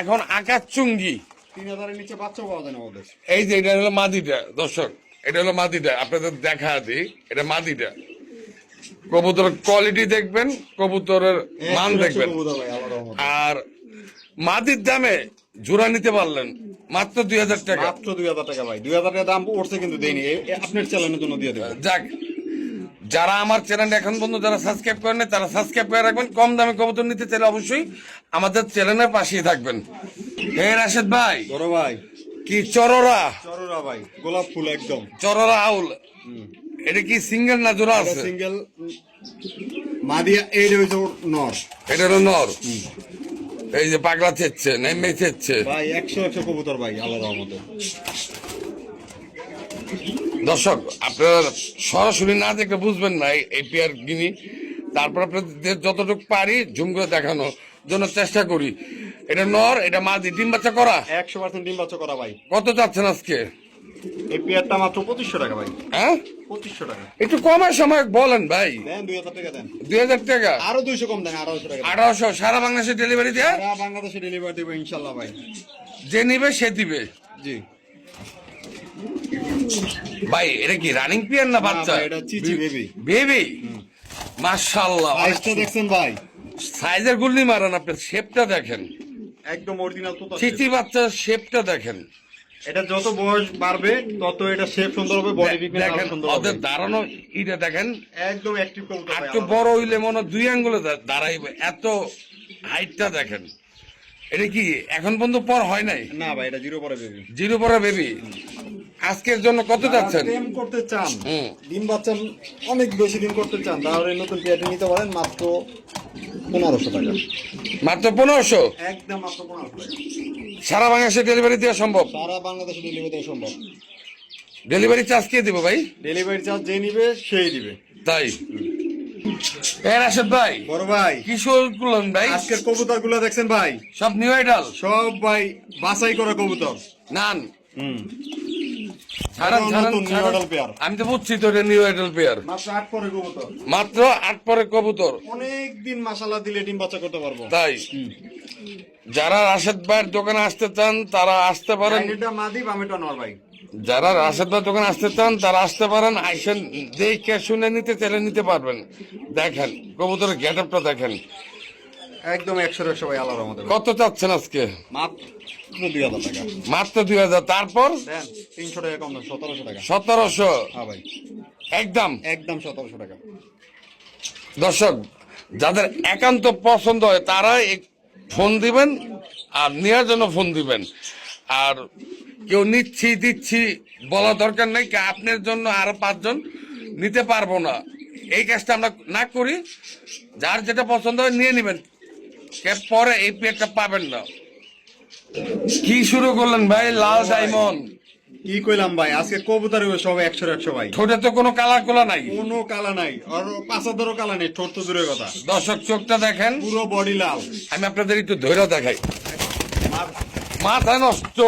এখন আকাশ চুঙ্গি। তিন হাজারের নিচে বাচ্চা পাওয়া যায় না ওদের। এই যে এটা হলো মাদিটা দর্শক। এটা হলো মাদিটা আপনাদের দেখা দিই এটা মাদিটা। কবুতরের কোয়ালিটি দেখবেন কবুতরের মান দেখবেন। কবুতর। আর মাদির দামে জোড়া নিতে পারলেন মাত্র দুই হাজার টাকা। মাত্র দুই হাজার টাকা ভাই। দুই হাজার টাকা দাম পড়ছে কিন্তু দেয়নি। আপনার চ্যানেলের জন্য দিয়ে দেবো। যাক যারা আমার চ্যানেল এখন পর্যন্ত যারা সাবস্ক্রাইব করেন নাই, তারা সাবস্ক্রাইব করে রাখবেন। কম দামে কবুতর নিতে চাইলে অবশ্যই আমাদের চ্যানেলের পাশেই থাকবেন। হে রাশেদ ভাই বড় ভাই। কি চররা? চররা ভাই গোলাপ ফুল একদম। চররা আউল। এটা কি সিঙ্গেল না জোড়া আছে? সিঙ্গেল মাদিয়া এই ওর নর। এটা হলো নর? এই যে পাগলা চেচ্ছে নেমে চেচ্ছে ভাই একশো একশো কবুতর ভাই আল্লাহর রহমতে দর্শক আপনারা সরাসরি না দেখে বুঝবেন না এই- পেয়ার গিনি। তারপর আপনাদের যতটুকু পারি ঝুম করে দেখানোর জন্য চেষ্টা করি। এটা নর এটা মাদি ডিম বাচ্চা করা? একশো পার্সেন্ট ডিম বাচ্চা করা ভাই। কত চাচ্ছেন আজকে? এই পেয়ারটা মাত্র পঁচিশশো টাকা ভাই। হ্যাঁ? পঁচিশশো টাকা। একটু কমার সময় বলেন ভাই। দুই হাজার টাকা দেন। দুই হাজার টাকা? আরও দুইশো কম দেন আড়াইশো টাকা আঠারোশো সারা বাংলাদেশে ডেলিভারি দেয়? সারা বাংলাদেশে ডেলিভারি দেবো ইনশাল্লাহ ভাই। যে নিবে সে দিবে। জি। ভাই এটা কি রানিং পিয়ার না বাচ্চা? এটা চিচি। বেবি সাইজটা দেখছেন ভাই। সাইজের গুল্লি মারান আপনি শেপটা দেখেন। একদম অরিজিনাল তো চিচি বাচ্চার শেপটা দেখেন। এটা যত বয়স বাড়বে তত এটা শেপ সুন্দর হবে বডি দেখেন ওদের দাঁড়ানো ইটা দেখেন। একদম অ্যাক্টিভ কবুতর আর বড় হইলে মনে দুই আঙ্গুলে দাঁড়াইবে। এত হাইটটা দেখেন। এটা কি এখন পর্যন্ত পর হয় নাই? না ভাই এটা জিরো পরে বেবি জিরো পরে বেবি আজকের জন্য কত যাচ্ছেন? প্রেম করতে চান। ডিম বাচ্চা অনেক বেশি দিন করতে চান তাহলে নতুন পেয়ারটি নিতে পারেন মাত্র পনেরোশো টাকা। মাত্র পনেরোশো? একদম মাত্র পনেরোশো। সারা বাংলাদেশে ডেলিভারি দেওয়া সম্ভব? সারা বাংলাদেশে ডেলিভারি দেওয়া সম্ভব। ডেলিভারি চার্জ কে দিব ভাই? ডেলিভারি চার্জ যে নিবে সেই দিবে। তাই? ভাই বড় ভাই কি শোল করলেন ভাই আজকের কবুতরগুলো দেখছেন ভাই? সব নিউ আইডাল সব ভাই বাছাই করা কবুতর। নান? হুম। আমি তো বুঝছি তো এটা নিউ আইডাল পেয়ার মাত্র আট পরে কবুতর। মাত্র আট পরে কবুতর। অনেক দিন মাসালা দিলে ডিম বাচ্চা করতে পারব। তাই। যারা রাশেদ ভাইয়ের দোকানে আসতে চান তারা আসতে পারেন। বামেটা নর ভাই। যারা রাশেদ ভাইয়ের দোকানে আসতে চান তারা আসতে পারেন। আইসেন দেখে শুনে নিতে চাইলে নিতে পারবেন। দেখেন কবুতরের গেট আপটা দেখেন। একদম একশো একশো ভাই আল্লাহর মধ্যে কত চাচ্ছেন আজকে? মাত্র দুই হাজার টাকা। মাত্র দুই হাজার। তারপর? তিনশো টাকা কম সতেরোশো টাকা। সতেরোশো? হ্যাঁ ভাই। একদম? একদম সতেরোশো টাকা। দর্শক যাদের একান্ত পছন্দ হয় তারা ফোন দিবেন আর নেওয়ার জন্য ফোন দিবেন। আর কেউ নিচ্ছি দিচ্ছি বলা দরকার নাই কি আপনার জন্য আরও পাঁচজন নিতে পারব না। এই কাজটা আমরা না করি যার যেটা পছন্দ হয় নিয়ে নেবেন। পরে এই পাবেন না। কি শুরু করলেন ভাই? লাল ডায়মন্ড। কি কইলাম ভাই? আজকে কবুতর সব একশো একশো ভাই। ঠোঁটে তো কোনো কালার কোলা নাই। কোনো কালা নাই। আর পাঁচাদেরও কালা নেই ঠোঁট তো দূরের কথা। দর্শক চোখটা দেখেন। পুরো বডি লাল। আমি আপনাদের একটু ধৈর্য দেখাই। মাথা নষ্ট।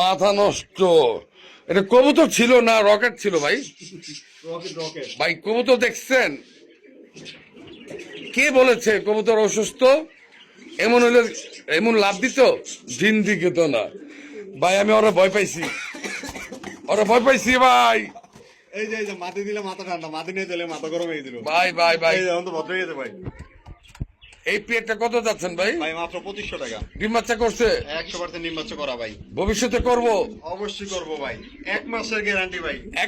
মাথা নষ্ট। এটা কবুতর ছিল না রকেট ছিল ভাই? Rocket rocket. ভাই কবুতর দেখছেন? কে বলেছে কবুতর অসুস্থ? এমন হলে এমন লাভ দিত? দিন দিকে তো না ভাই আমি ওরা ভয় পাইছি। ওরা ভয় পাইছি ভাই। এই যে মাটি দিলে মাথা ঠান্ডা মাটি নিয়ে দিলে মাথা গরম হয়ে দিল ভাই ভাই ভাই। ভদ্র হয়ে গেছে ভাই। এই পেটটা কত যাচ্ছেন ভাই? ভাই মাত্র পঁচিশশো টাকা। ডিম বাচ্চা করছে? একশো পার্সেন্ট নির্বাচন করা ভাই। ভবিষ্যতে করব? অবশ্যই করব ভাই। এক মাসের গ্যারান্টি ভাই।